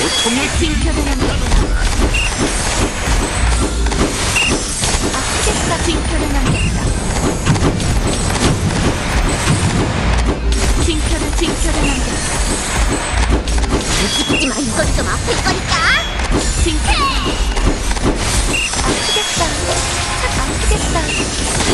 고통의 징표를 남겼다. 아프겠다. 징표를 남겼다. 징표를 징표를 남겼다. 움직이지 마. 이건 좀 아플 거니까. 징표. 아프겠다. 착 아프겠다.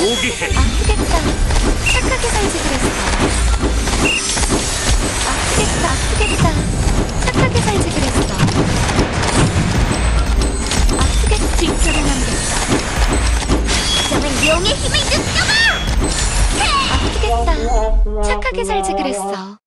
포기해 아프겠다. 착하게 살지 용의 힘을 느껴봐. 아프겠다. 착하게 살지 그랬어.